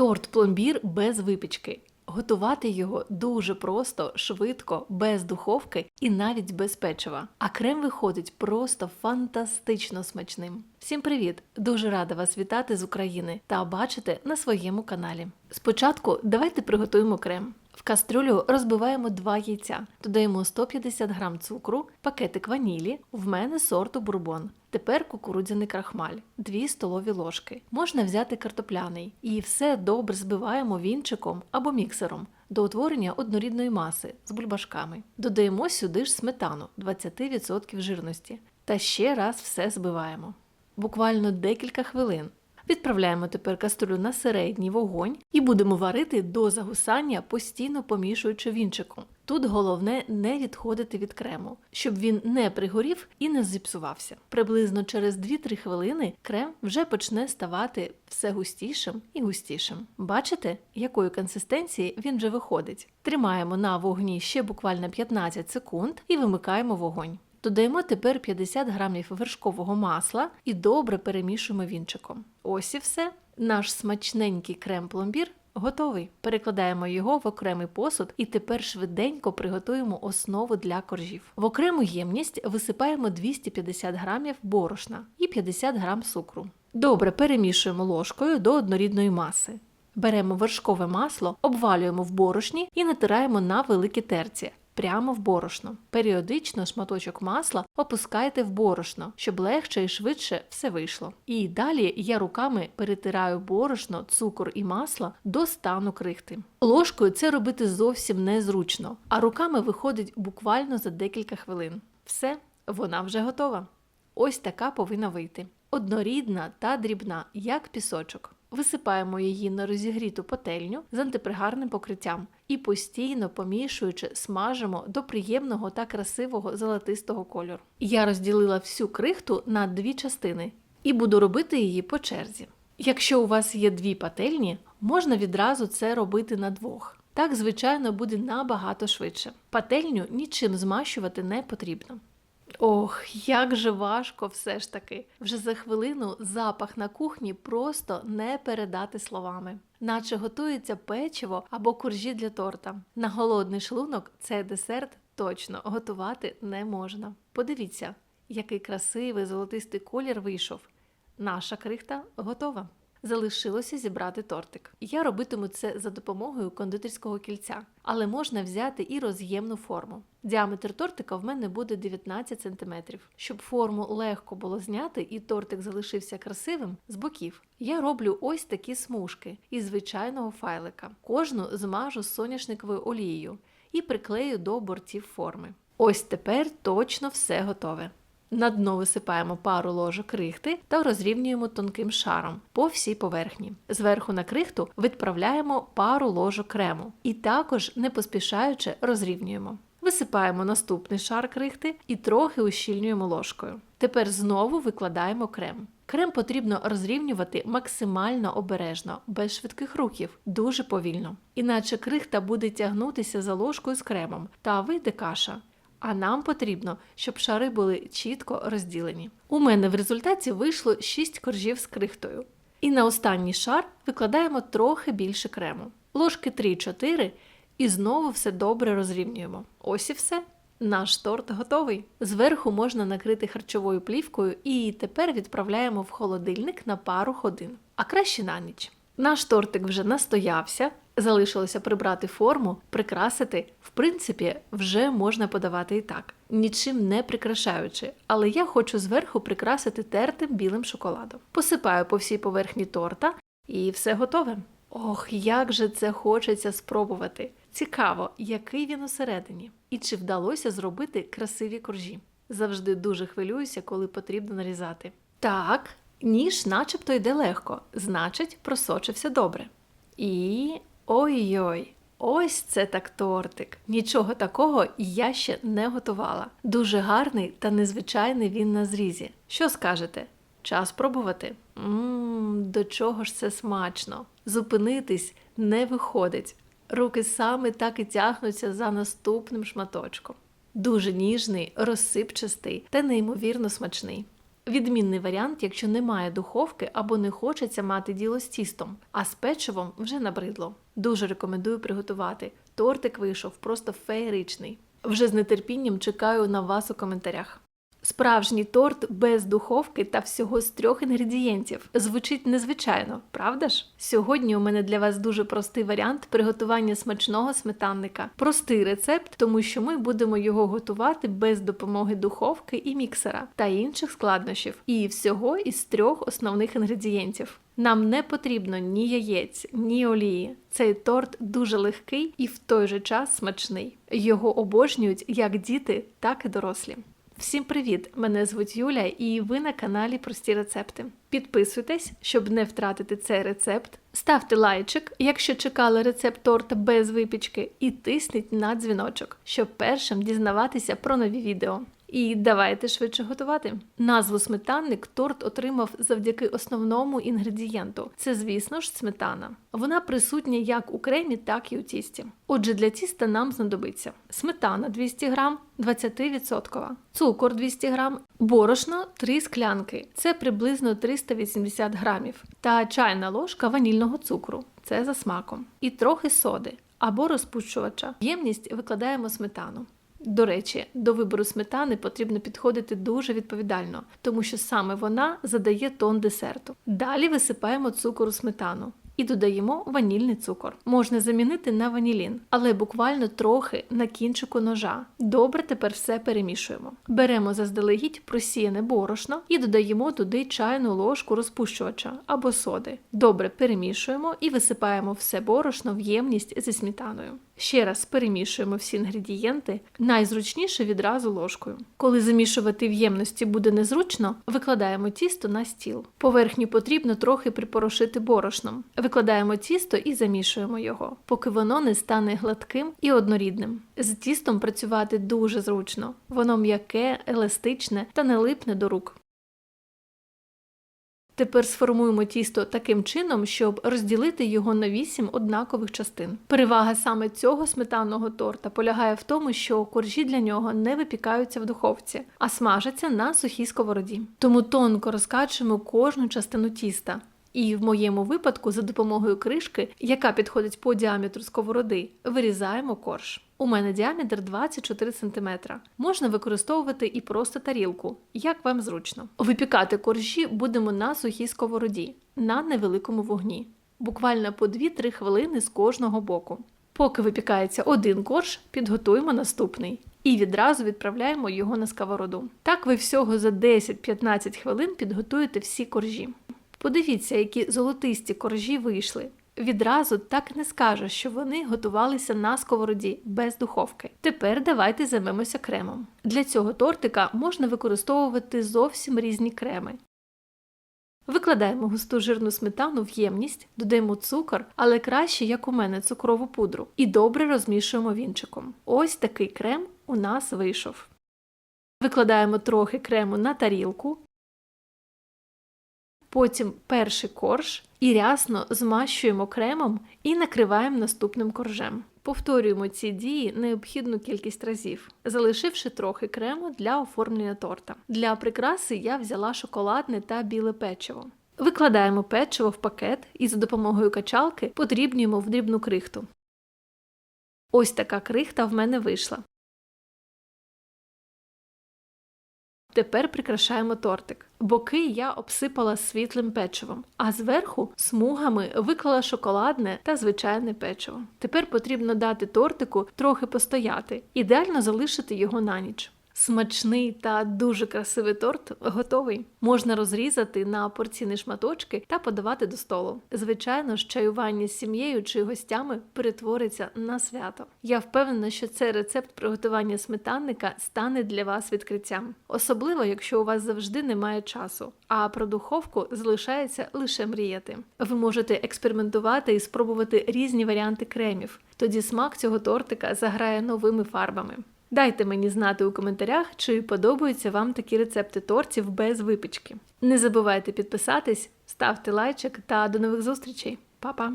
Торт пломбір без випічки. Готувати його дуже просто, швидко, без духовки і навіть без печива. А крем виходить просто фантастично смачним. Всім привіт! Дуже рада вас вітати з України та бачити на своєму каналі. Спочатку давайте приготуємо крем. В кастрюлю розбиваємо 2 яйця, додаємо 150 г цукру, пакетик ванілі, в мене сорту бурбон. Тепер кукурудзяний крахмаль, 2 столові ложки. Можна взяти картопляний і все добре збиваємо вінчиком або міксером до утворення однорідної маси з бульбашками. Додаємо сюди ж сметану 20% жирності та ще раз все збиваємо. Буквально декілька хвилин. Відправляємо тепер каструлю на середній вогонь і будемо варити до загусання, постійно помішуючи вінчиком. Тут головне не відходити від крему, щоб він не пригорів і не зіпсувався. Приблизно через 2-3 хвилини крем вже почне ставати все густішим і густішим. Бачите, якої консистенції він вже виходить. Тримаємо на вогні ще буквально 15 секунд і вимикаємо вогонь. Додаємо тепер 50 грамів вершкового масла і добре перемішуємо вінчиком. Ось і все. Наш смачненький крем-пломбір готовий. Перекладаємо його в окремий посуд і тепер швиденько приготуємо основу для коржів. В окрему ємність висипаємо 250 грамів борошна і 50 грам цукру. Добре перемішуємо ложкою до однорідної маси. Беремо вершкове масло, обвалюємо в борошні і натираємо на великі терці прямо в борошно. Періодично шматочок масла опускайте в борошно, щоб легше і швидше все вийшло. І далі я руками перетираю борошно, цукор і масло до стану крихти. Ложкою це робити зовсім незручно, а руками виходить буквально за декілька хвилин. Все, вона вже готова. Ось така повинна вийти. Однорідна та дрібна, як пісочок. Висипаємо її на розігріту пательню з антипригарним покриттям і постійно помішуючи, смажимо до приємного та красивого золотистого кольору. Я розділила всю крихту на дві частини і буду робити її по черзі. Якщо у вас є дві пательні, можна відразу це робити на двох. Так, звичайно, буде набагато швидше. Пательню нічим змащувати не потрібно. Ох, як же важко все ж таки. Вже за хвилину запах на кухні просто не передати словами. Наче готується печиво або куржі для торта. На голодний шлунок цей десерт точно готувати не можна. Подивіться, який красивий золотистий колір вийшов. Наша крихта готова. Залишилося зібрати тортик. Я робитиму це за допомогою кондитерського кільця, але можна взяти і роз'ємну форму. Діаметр тортика в мене буде 19 см. Щоб форму легко було зняти і тортик залишився красивим з боків. Я роблю ось такі смужки із звичайного файлика. Кожну змажу соняшниковою олією і приклею до бортів форми. Ось тепер точно все готове. На дно висипаємо пару ложок крихти та розрівнюємо тонким шаром по всій поверхні. Зверху на крихту відправляємо пару ложок крему і також, не поспішаючи, розрівнюємо. Висипаємо наступний шар крихти і трохи ущільнюємо ложкою. Тепер знову викладаємо крем. Крем потрібно розрівнювати максимально обережно, без швидких рухів, дуже повільно. Іначе крихта буде тягнутися за ложкою з кремом та вийде каша. А нам потрібно, щоб шари були чітко розділені. У мене в результаті вийшло 6 коржів з крихтою. І на останній шар викладаємо трохи більше крему. Ложки 3-4 і знову все добре розрівнюємо. Ось і все. Наш торт готовий. Зверху можна накрити харчовою плівкою і тепер відправляємо в холодильник на пару годин, а краще на ніч. Наш тортик вже настоявся, залишилося прибрати форму, прикрасити. В принципі, вже можна подавати і так, нічим не прикрашаючи, але я хочу зверху прикрасити тертим білим шоколадом. Посипаю по всій поверхні торта і все готове. Ох, як же це хочеться спробувати! Цікаво, який він усередині, і чи вдалося зробити красиві коржі. Завжди дуже хвилююся, коли потрібно нарізати. Так, ніж начебто йде легко, значить, просочився добре. І ой-ой, ось це так тортик. Нічого такого я ще не готувала. Дуже гарний та незвичайний він на зрізі. Що скажете? Час пробувати? Ммм, до чого ж це смачно. Зупинитись не виходить. Руки саме так і тягнуться за наступним шматочком. Дуже ніжний, розсипчастий та неймовірно смачний. Відмінний варіант, якщо немає духовки або не хочеться мати діло з тістом, а з печивом вже набридло. Дуже рекомендую приготувати. Тортик вийшов просто феєричний. Вже з нетерпінням чекаю на вас у коментарях. Справжній торт без духовки та всього з трьох інгредієнтів. Звучить незвичайно, правда ж? Сьогодні у мене для вас дуже простий варіант приготування смачного сметанника. Простий рецепт, тому що ми будемо його готувати без допомоги духовки і міксера та інших складнощів. І всього із трьох основних інгредієнтів. Нам не потрібно ні яєць, ні олії. Цей торт дуже легкий і в той же час смачний. Його обожнюють як діти, так і дорослі. Всім привіт! Мене звуть Юля, і ви на каналі Прості рецепти. Підписуйтесь, щоб не втратити цей рецепт. Ставте лайчик, якщо чекали рецепт торта без випічки, і тисніть на дзвіночок, щоб першим дізнаватися про нові відео. І давайте швидше готувати. Назву сметанник торт отримав завдяки основному інгредієнту. Це, звісно ж, сметана. Вона присутня як у кремі, так і у тісті. Отже, для тіста нам знадобиться сметана 200 грам, 20%, цукор 200 грам, борошно 3 склянки, це приблизно 380 грамів, та чайна ложка ванільного цукру, це за смаком, і трохи соди або розпущувача. Ємність викладаємо сметану. До речі, до вибору сметани потрібно підходити дуже відповідально, тому що саме вона задає тон десерту. Далі висипаємо цукор у сметану. І додаємо ванільний цукор. Можна замінити на ванілін, але буквально трохи на кінчику ножа. Добре, тепер все перемішуємо. Беремо заздалегідь просіяне борошно і додаємо туди чайну ложку розпущувача або соди. Добре перемішуємо і висипаємо все борошно в ємність зі сметаною. Ще раз перемішуємо всі інгредієнти, найзручніше відразу ложкою. Коли замішувати в ємності буде незручно, викладаємо тісто на стіл. Поверхню потрібно трохи припорошити борошном. Викладаємо тісто і замішуємо його, поки воно не стане гладким і однорідним. З тістом працювати дуже зручно, воно м'яке, еластичне та не липне до рук. Тепер сформуємо тісто таким чином, щоб розділити його на 8 однакових частин. Перевага саме цього сметанного торта полягає в тому, що коржі для нього не випікаються в духовці, а смажаться на сухій сковороді. Тому тонко розкачуємо кожну частину тіста. І в моєму випадку, за допомогою кришки, яка підходить по діаметру сковороди, вирізаємо корж. У мене діаметр 24 см. Можна використовувати і просто тарілку, як вам зручно. Випікати коржі будемо на сухій сковороді, на невеликому вогні, буквально по 2-3 хвилини з кожного боку. Поки випікається один корж, підготуємо наступний. І відразу відправляємо його на сковороду. Так ви всього за 10-15 хвилин підготуєте всі коржі. Подивіться, які золотисті коржі вийшли. Відразу так не скажеш, що вони готувалися на сковороді без духовки. Тепер давайте займемося кремом. Для цього тортика можна використовувати зовсім різні креми. Викладаємо густу жирну сметану в ємність, додаємо цукор, але краще, як у мене, цукрову пудру, і добре розмішуємо вінчиком. Ось такий крем у нас вийшов. Викладаємо трохи крему на тарілку, потім перший корж і рясно змащуємо кремом і накриваємо наступним коржем. Повторюємо ці дії необхідну кількість разів, залишивши трохи крему для оформлення торта. Для прикраси я взяла шоколадне та біле печиво. Викладаємо печиво в пакет і за допомогою качалки подрібнюємо в дрібну крихту. Ось така крихта в мене вийшла. Тепер прикрашаємо тортик. Боки я обсипала світлим печивом, а зверху смугами виклала шоколадне та звичайне печиво. Тепер потрібно дати тортику трохи постояти, ідеально залишити його на ніч. Смачний та дуже красивий торт готовий. Можна розрізати на порційні шматочки та подавати до столу. Звичайно ж, чаювання з сім'єю чи гостями перетвориться на свято. Я впевнена, що цей рецепт приготування сметанника стане для вас відкриттям, особливо якщо у вас завжди немає часу, а про духовку залишається лише мріяти. Ви можете експериментувати і спробувати різні варіанти кремів. Тоді смак цього тортика заграє новими фарбами. Дайте мені знати у коментарях, чи подобаються вам такі рецепти тортів без випічки. Не забувайте підписатись, ставте лайчик та до нових зустрічей. Па-па!